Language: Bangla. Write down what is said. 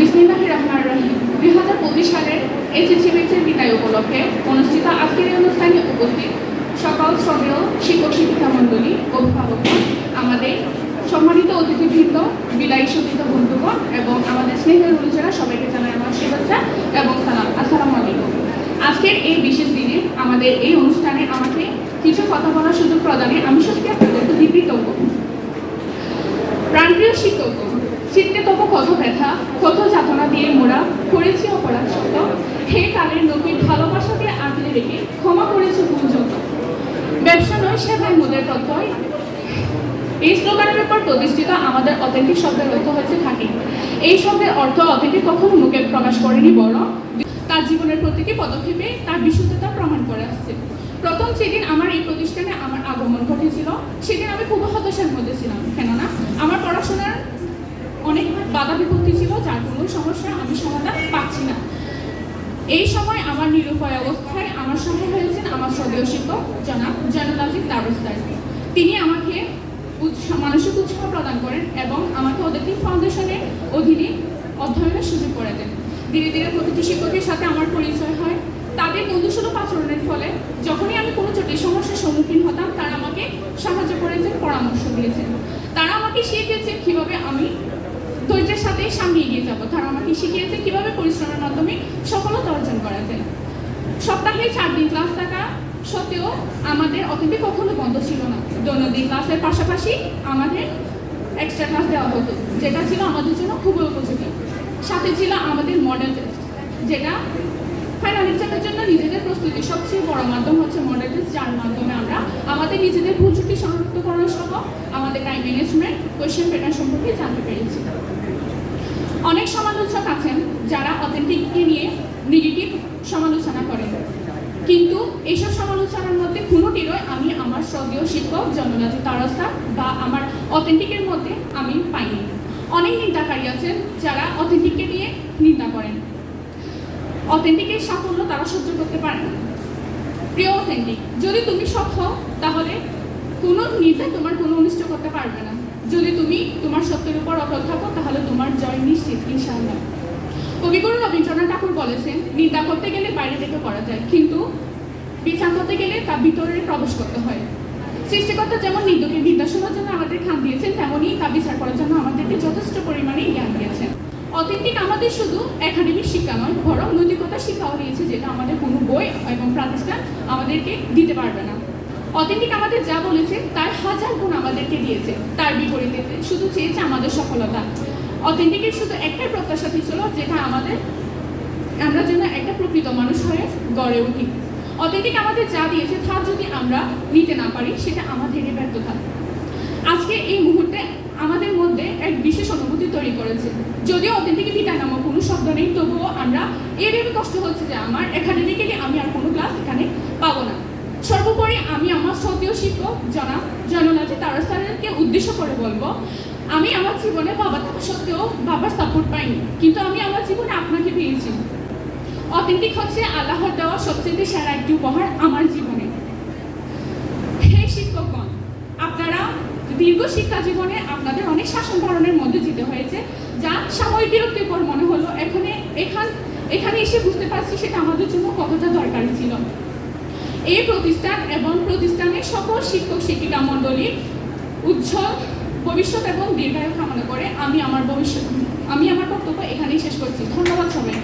বিসমিল্লাহ রহমান রহিম। দুই হাজার পঁচিশ সালের এইচএসসি ব্যাচের উপলক্ষে অনুষ্ঠিত আজকের অনুষ্ঠানে উপস্থিত সকল শ্রমেয় শিক্ষক শিক্ষিকা অভিভাবক আমাদের সম্মানিত অতিথিবৃন্দ বিদায়ী সতীত বন্ধুগণ এবং আমাদের স্নেহের অনুচরা সবাইকে জানাই আমার শুভেচ্ছা এবং সালাম। আসসালামু আলাইকুম। আজকের এই বিশেষ দিনে আমাদের এই অনুষ্ঠানে আমাকে কিছু কথা বলার সুযোগ প্রদানে আমি সত্যি আপনাদের প্রতি কৃতজ্ঞ। প্রাণপ্রিয় শিক্ষক চিত্তে তব কত ব্যথা, কত যাতনা দিয়ে মোরা করেছি অপরাধ সত্য। হে কালের নবীর ভালোবাসাকে আগলে রেখে ক্ষমা করেছে যত ব্যবসা নয় সেবায় মোদের এই স্লোগানের উপর প্রতিষ্ঠিত আমাদের অথেন্টিক শব্দের অর্থ হচ্ছে থাকে এই শব্দের অর্থ অথেন্টিক কখনো মুখে প্রকাশ করেনি, বরং তার জীবনের প্রতিটি পদক্ষেপে তার বিশুদ্ধতা প্রমাণ করে আসছে। প্রথম যেদিন আমার এই প্রতিষ্ঠানে আমার আগমন ঘটেছিল, সেদিন আমি খুব হতাশার মধ্যে ছিলাম। অনেক বাধা বিপত্তি ছিল, যার কোনো সমস্যা আমি সমাধান পাচ্ছি না। এই সময় আমার নিরুপায় অবস্থায় আমার সঙ্গে হয়েছেন আমার শ্রদ্ধেয় শিক্ষক, জনাব জয়নুল আজিজ তিনি আমাকে মানসিক উৎসাহ প্রদান করেন এবং আমাকে ওদেরকে ফাউন্ডেশনের অধীনে অধ্যয়নের সুযোগ করে দেন। ধীরে ধীরে প্রতিটি শিক্ষকের সাথে আমার পরিচয় হয়। তাদের বন্ধুসুলভ আচরণের ফলে যখনই আমি কোনো জটিল সমস্যার সম্মুখীন হতাম, তারা আমাকে সাহায্য করেছেন, পরামর্শ দিয়েছেন। তারা আমাকে শিখিয়েছেন কীভাবে আমি ধৈর্যের সাথে সামনে এগিয়ে যাব। তারা আমাকে শিখিয়েছে কীভাবে পরিশ্রমের মাধ্যমে সফলতা অর্জন করা যায়। সপ্তাহে চার দিন ক্লাস থাকা সত্ত্বেও আমাদের অতিথি কখনো বন্ধ ছিল না। দৈনন্দিন ক্লাসের পাশাপাশি আমাদের এক্সট্রা ক্লাস দেওয়া হতো, যেটা ছিল আমাদের জন্য খুবই উপযোগী। সাথে ছিল আমাদের মডেল টেস্ট যেটা ফাইনাল এক্সামের জন্য নিজেদের প্রস্তুতি। সবচেয়ে বড় মাধ্যম হচ্ছে মডেল টেস্ট যার মাধ্যমে আমরা আমাদের নিজেদের ভুল ত্রুটি শনাক্তকরণ সহ আমাদের টাইম ম্যানেজমেন্ট কোয়েশ্চেন প্যাটার্ন সম্পর্কে জানতে পেরেছি। অনেক সমালোচক আছেন যারা অথেন্টিককে নিয়ে নেগেটিভ সমালোচনা করেন। কিন্তু এইসব সমালোচনার মধ্যে কোনোটিরই আমি আমার শ্রদ্ধেয় শিক্ষক জন্মনাথী তারস্তা বা আমার অথেন্টিকের মধ্যে আমি পাইনি। অনেক নিন্দাকারী আছেন যারা অথেন্টিককে নিয়ে নিন্দা করেন। অথেন্টিকের সাফল্য তারা সহ্য করতে পারে না। প্রিয় অথেন্টিক যদি তুমি সৎ হও, তাহলে কোনো নিন্দা তোমার কোনো অনিষ্ট করতে পারবে না। যদি তুমি তোমার সত্যের উপর অটল থাকো, তাহলে তোমার জয় নিশ্চিত, ইনশাআল্লাহ। কবিগুরু রবীন্দ্রনাথ ঠাকুর বলেছেন, নিন্দা করতে গেলে বাইরে থেকে করা যায়, কিন্তু বিচার করতে গেলে তা ভিতরে প্রবেশ করতে হয়। সৃষ্টিকর্তা যেমন নিন্দকে নির্দেশনার জন্য আমাদের খান দিয়েছেন তেমনই তা বিচার করার জন্য আমাদেরকে যথেষ্ট পরিমাণে জ্ঞান দিয়েছেন। অথেন্টিক আমাদের শুধু একাডেমিক শিক্ষা নয়, বরং নৈতিকতা শিক্ষাও দিয়েছে, যেটা আমাদের কোনো বই এবং প্রতিষ্ঠান আমাদেরকে দিতে পারবে না। অথেন্টিক আমাদের যা বলেছে, তার হাজার গুণ আমাদেরকে দিয়েছে। তার বিপরীতে শুধু চেয়েছে আমাদের সফলতা। অথেন্টিকের শুধু একটাই প্রত্যাশা ছিল যেটা আমাদের, আমরা যেন একটা প্রকৃত মানুষ হয়ে গড়ে উঠি। অথেন্টিক আমাদের যা দিয়েছে তা যদি আমরা নিতে না পারি, সেটা আমাদেরই ব্যর্থতা আজকে এই মুহূর্তে আমাদের মধ্যে এক বিশেষ অনুভূতি তৈরি করেছে। যদিও অথেন্টিক বিদায় নামক কোনো শব্দ নেই, তবুও আমরা এ ভেবে কষ্ট হচ্ছে যে আমার একাডেমিক্যালি আমি আর কোনো ক্লাস এখানে পাবো না। সর্বোপরি আমি আমার সদ্য শিক্ষক জনাব জননাথী তারস্তারকে উদ্দেশ্য করে বলব, আমি আমার জীবনে বাবা থাকা সত্ত্বেও বাবার সাপোর্ট পাইনি। কিন্তু আমি আমার জীবনে আপনাকে পেয়েছি। অথেন্টিক হচ্ছে আল্লাহর দেওয়া সবচেয়ে সেরা একটি উপহার আমার জীবনে। হে শিক্ষকগণ, আপনারা দীর্ঘ শিক্ষা জীবনে আপনাদের অনেক শাসন ধরনের মধ্যে যেতে হয়েছে, যা সাময়িক বিরক্তিকর মনে হলো, এখানে এখান এখানে এসে বুঝতে পারছি সেটা আমাদের জন্য কতটা দরকারি ছিল। এই প্রতিষ্ঠান এবং প্রতিষ্ঠানের সকল শিক্ষক শিক্ষিকা মণ্ডলীর উজ্জ্বল ভবিষ্যৎ এবং দীর্ঘায়ু কামনা করে আমি আমার ভবিষ্যৎ আমি আমার বক্তব্য এখানেই শেষ করছি। ধন্যবাদ সময়